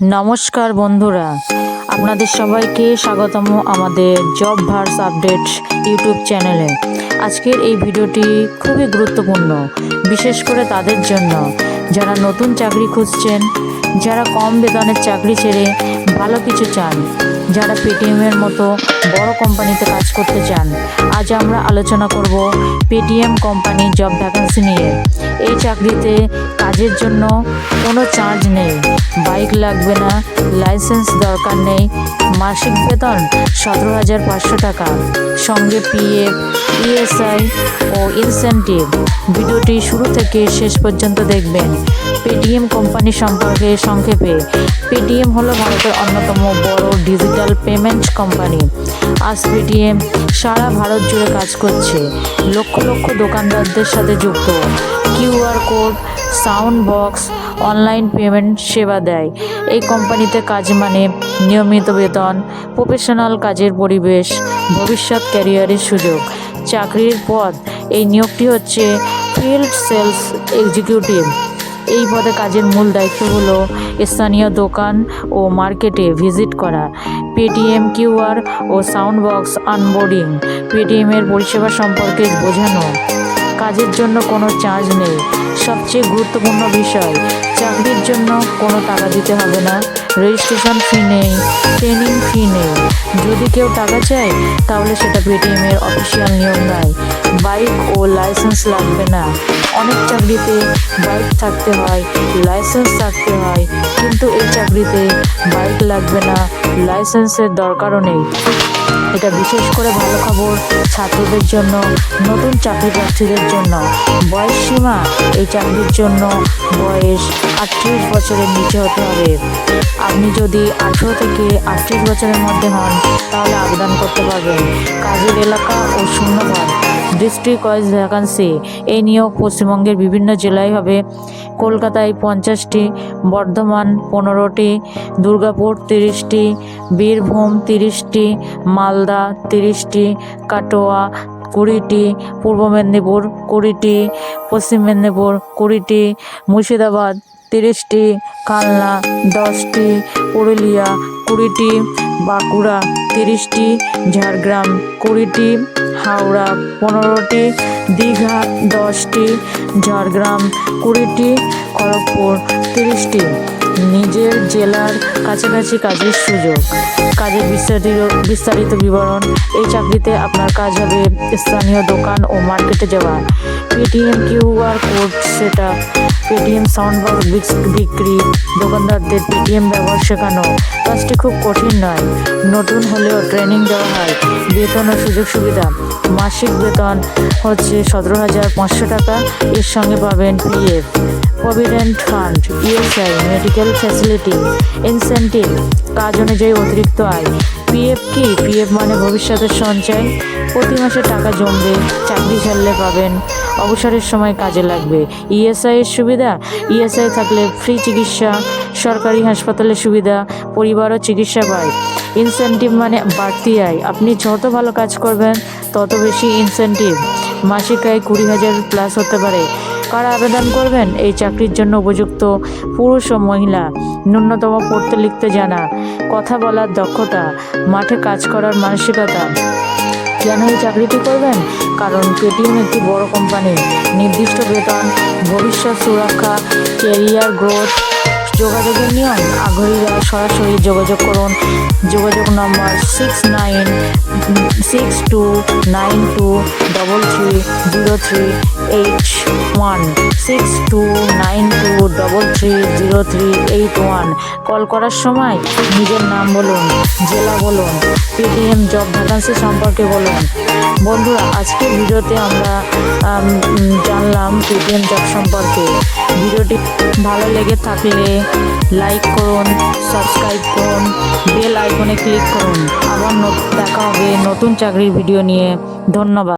নমস্কার বন্ধুরা। আপনাদের সবাইকে স্বাগতম আমাদের জব ভার্স আপডেট ইউটিউব চ্যানেলে। আজকের এই ভিডিওটি খুবই গুরুত্বপূর্ণ, বিশেষ করে তাদের জন্য। যারা নতুন চাকরি খুঁজছেন, যারা কম বেতনের চাকরি ছেড়ে ভালো কিছু চান যারা পেটিএমের মতো বড় কোম্পানিতে কাজ করতে চান, আজ আমরা আলোচনা করব পেটিএম কোম্পানির জব ভ্যাকান্সি নিয়ে। এই চাকরিতে কাজের জন্য কোনো চার্জ নেই। বাইক লাগবে না লাইসেন্স দরকার নেই। মাসিক বেতন সতেরো হাজার পাঁচশো টাকা। সঙ্গে পিএফ ইএসআই ও ইনসেন্টিভ ভিডিওটি শুরু থেকে শেষ পর্যন্ত দেখবেন। পেটিএম কোম্পানি সম্পর্কে সংক্ষেপে। পেটিএম হলো ভারতের অন্যতম বড় ডিজিটাল পেমেন্ট কোম্পানি আজ পেটিএম সারা ভারত জুড়ে কাজ করছে। লক্ষ লক্ষ দোকানদারদের সাথে যুক্ত। QR code sound box online payment সেবা দেয়। এই কোম্পানিতে কাজ মানে নিয়মিত বেতন প্রফেশনাল কাজের পরিবেশ, ভবিষ্যৎ ক্যারিয়ারের সুযোগ। চাকরির পদ এই নিয়োগটি হচ্ছে ফিল্ড সেলস এক্সিকিউটিভ এই পদে কাজের মূল দায়িত্ব হলো স্থানীয় দোকান ও মার্কেটে ভিজিট করা, পেটিএম, কিউআর ও সাউন্ড বক্স আনবোর্ডিং পেটিএমের পরিষেবা সম্পর্কে বোঝানো। কাজের জন্য কোনো চার্জ নেই। সবচেয়ে গুরুত্বপূর্ণ বিষয়, চাকরির জন্য কোনো টাকা দিতে হবে না। রেজিস্ট্রেশন ফি নেই ট্রেনিং ফি নেই। যদি কেউ টাকা চায়, তাহলে সেটা পেটিএমের অফিসিয়াল নিয়ম নয়। বাইক ও লাইসেন্স লাগবে না। অনেক চাকরিতে বাইক থাকতে হয় লাইসেন্স থাকতে হয় কিন্তু এই চাকরিতে বাইক লাগবে না লাইসেন্সের দরকারও নেই। এটা বিশেষ করে ভালো খবর ছাত্রদের জন্য, নতুন চাকরি প্রার্থীদের জন্য। বয়স সীমা, এই চাকরির জন্য বয়স আটত্রিশ বছরের নিচে হতে হবে। আপনি যদি আঠেরো থেকে আটত্রিশ বছরের মধ্যে হন, তাহলে আবেদন করতে পারবেন। কাজের এলাকা ও শূন্যপদ। ডিস্ট্রিক্ট ওয়াইজ ভ্যাকান্সি এই নিয়োগ পশ্চিমবঙ্গের বিভিন্ন জেলায় হবে। কলকাতায় পঞ্চাশটি, বর্ধমান পনেরোটি, দুর্গাপুর তিরিশটি, বীরভূম তিরিশটি, মালদা তিরিশটি, কাটোয়া কুড়িটি, পূর্ব মেদিনীপুর কুড়িটি, পশ্চিম মেদিনীপুর কুড়িটি, মুর্শিদাবাদ তিরিশটি, কালনা দশটি, পুরুলিয়া কুড়িটি, বাঁকুড়া তিরিশটি, ঝাড়গ্রাম কুড়িটি। হাওড়া পনেরোটি, দীঘা দশটি, ঝাড়গ্রাম কুড়িটি, খড়গপুর তিরিশটি। নিজের জেলার কাছাকাছি কাজের সুযোগ। কাজের বিস্তারিত বিস্তারিত বিবরণ এই চাকরিতে আপনার কাজ হবে। স্থানীয় দোকান ও মার্কেটে যাওয়া। Paytm QR code set, Paytm sound box বিক্রি, দোকানদারদের পেটিএম ব্যবহার শেখানো, কাজটি খুব কঠিন নয়। নতুন হলেও ট্রেনিং দেওয়া হয়। বেতন ও সুযোগ সুবিধা। মাসিক বেতন হচ্ছে সতেরো হাজার পাঁচশো টাকা। এর সঙ্গে পাবেন PF provident fund ESI medical facility incentive কাজ অনুযায়ী অতিরিক্ত আয়। পিএফ কি? পিএফ মানে ভবিষ্যতের সঞ্চয়। প্রতি মাসে টাকা জমবে। চাকরি ছাড়লে পাবেন অবসরের সময় কাজে লাগবে। ইএসআই এর সুবিধা? ইএসআই থাকলে ফ্রি চিকিৎসা, সরকারি হাসপাতালের সুবিধা পরিবারও চিকিৎসা পায়। ইনসেন্টিভ মানে বাড়তি আয়। আপনি যত ভালো কাজ করবেন, তত বেশি ইনসেন্টিভ মাসিক আয় কুড়ি হাজার প্লাস হতে পারে। কারা আবেদন করবেন? এই চাকরির জন্য উপযুক্ত পুরুষ ও মহিলা। ন্যূনতম পড়তে লিখতে জানা। কথা বলার দক্ষতা। মাঠে কাজ করার মানসিকতা। কেন এই চাকরিটি করবেন? কারণ পেটিএম একটি বড় কোম্পানি নির্দিষ্ট বেতন, ভবিষ্যৎ সুরক্ষা কেরিয়ার গ্রোথ যোগাযোগের নিয়ম। আগ্রহীরা সরাসরি যোগাযোগ করুন। যোগাযোগ number six nine six two nine two double three zero three eight one six two double three zero three eight one call করার সময় নিজের নাম বলুন, জেলা বলুন পেটিএম জব ভ্যাকান্সি সম্পর্কে বলুন। বন্ধুরা, আজকের ভিডিওতে আমরা জানলাম পেটিএম জব সম্পর্কে। ভিডিওটি ভালো লেগে থাকলে লাইক করুন সাবস্ক্রাইব করুন বেল আইকনে ক্লিক করুন। আবার দেখা হবে নতুন চাকরির ভিডিও নিয়ে। ধন্যবাদ।